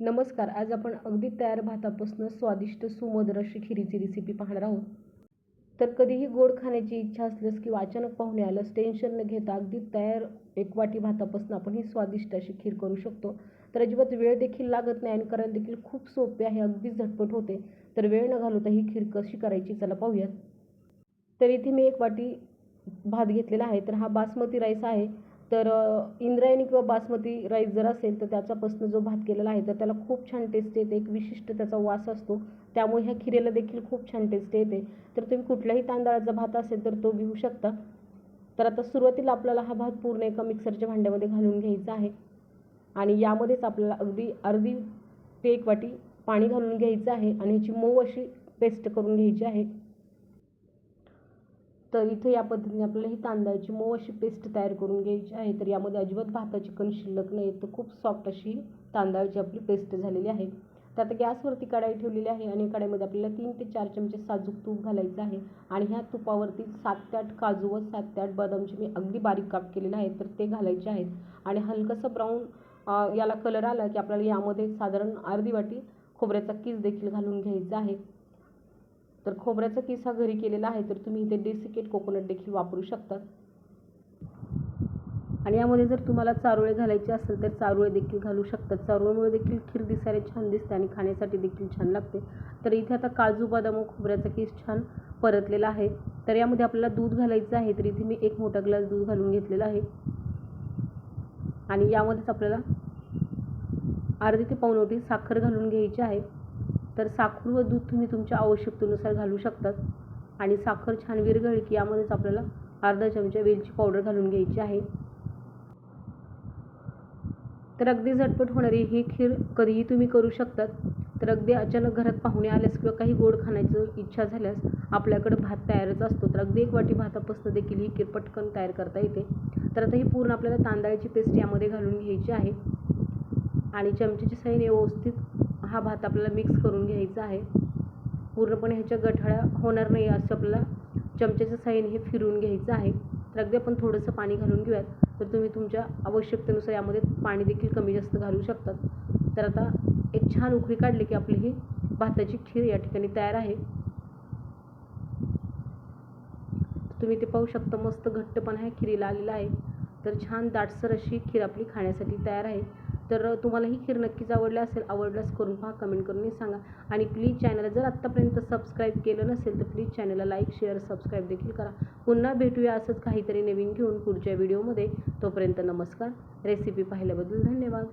नमस्कार आज आपण अगदी तयार भातापासून स्वादिष्ट सुमधुर अशी खिरीची रेसिपी पाहणार आहोत. तर कधीही गोड खाण्याची इच्छा असल्यास किंवा अचानक पाहुणे आल्यास टेन्शन न घेता अगदी तयार एक वाटी भातापासून आपण ही स्वादिष्ट अशी खीर करू शकतो. तर अजिबात वेळ देखील लागत नाही आणि करायला देखील खूप सोपे आहे अगदी झटपट होते. तर वेळ न घालवता ही खीर कशी करायची चला पाहूयात. तर इथे मी एक वाटी भात घेतलेला आहे. तर हा बासमती राईस आहे. तर इंद्रायणी किंवा बासमती राईस जर असेल तर त्याच्यापासून जो भात केलेला आहे तर त्याला खूप छान टेस्ट येते. एक विशिष्ट त्याचा वास असतो. त्यामुळे ह्या खिरेला देखील खूप छान टेस्ट येते. तर तुम्ही कुठल्याही तांदळाचा भात असेल तर तो घेऊ शकता. तर आता सुरुवातीला आपल्याला हा भात पूर्ण एका मिक्सरच्या भांड्यामध्ये घालून घ्यायचा आहे. आणि यामध्येच आपल्याला अगदी अर्धी ते एक वाटी पाणी घालून घ्यायचं आहे. आणि ह्याची मऊ अशी पेस्ट करून घ्यायची आहे. तर इथे या पद्धतीने आपल्याला ही तांदळाची मऊ अशी पेस्ट तयार करून घ्यायची आहे. तर यामध्ये अजिबात भाताची कण शिल्लक नाही तर खूप सॉफ्ट अशी तांदळाची आपली पेस्ट झालेली आहे. तर आता गॅसवरती कढाई ठेवलेली आहे आणि कढाईमध्ये आपल्याला तीन ते चार चमचे साजूक तूप घालायचं आहे. आणि ह्या तुपावरती सात ते आठ काजू व सात ते आठ बदामचे मी अगदी बारीक काप केलेले आहेत. तर ते घालायचे आहेत. आणि हलकंसं ब्राऊन याला कलर आला की आपल्याला यामध्ये साधारण अर्धी वाटी खोबऱ्याचा किस देखील घालून घ्यायचा आहे. तर खोबऱ्याचा किस हा घरी केलेला आहे तर तुम्ही इथे डेसिकेट कोकोनट देखील वापरू शकतात आणि यामध्ये जर तुम्हाला चारोळे घालायचे असेल तर चारोळे देखील घालू शकतात चारोळीमुळे देखील खीर दिसायला छान दिसते आणि खाण्यासाठी देखील छान लागते. तर इथे आता काजू बदाम व खोबऱ्याचा किस छान परतलेला आहे. तर यामध्ये आपल्याला दूध घालायचं आहे तर इथे मी एक मोठा ग्लास दूध घालून घेतलेला आहे. आणि यामध्येच आपल्याला अर्धी ते पावणवटी साखर घालून घ्यायची आहे. तर साखर व दूध तुम्ही तुमच्या आवश्यकतेनुसार घालू शकतात. आणि साखर छान विरघळली की यामध्येच आपल्याला अर्धा चमचा वेलची पावडर घालून घ्यायची आहे. तर अगदी झटपट होणारी ही खीर कधीही तुम्ही करू शकतात. तर अगदी अचानक घरात पाहुणे आल्यास किंवा काही गोड खाण्याची इच्छा झाल्यास आपल्याकडे भात तयारच असतो. तर अगदी एक वाटी भातापासून देखील ही खीर पटकन तयार करता येते. तर आता ही पूर्ण आपल्याला तांदळाची पेस्ट यामध्ये घालून घ्यायची आहे. आणि चमच्याची साईने व्यवस्थित हा भात आपल्याला मिक्स करून घ्यायचा आहे. पूर्णपणे ह्याच्या गठाळ्या होणार नाही असं आपल्याला चमच्याच्या साईने हे फिरवून घ्यायचं आहे. तर अगदी आपण थोडंसं पाणी घालून घेऊयात. तर तुम्ही तुमच्या आवश्यकतेनुसार यामध्ये पाणी देखील कमी जास्त घालू शकतात. तर आता एक छान उकळी काढली की आपली ही भाताची खीर या ठिकाणी तयार आहे. तुम्ही ते पाहू शकता मस्त घट्टपणा ह्या खिरीला आलेला आहे. तर छान दाटसर अशी खीर आपली खाण्यासाठी तयार आहे. तर तुम्हाला ही खीर नक्कीच आवडली असेल आवडल्यास करून पहा कमेंट करून सांगा. आणि प्लीज चॅनलला जर आत्तापर्यंत सबस्क्राईब केलं नसेल तर प्लीज चॅनलला लाईक शेअर सबस्क्राईब देखील करा. पुन्हा भेटूया असंच काहीतरी नवीन घेऊन पुढच्या व्हिडिओमध्ये तोपर्यंत नमस्कार. रेसिपी पाहिल्याबद्दल धन्यवाद.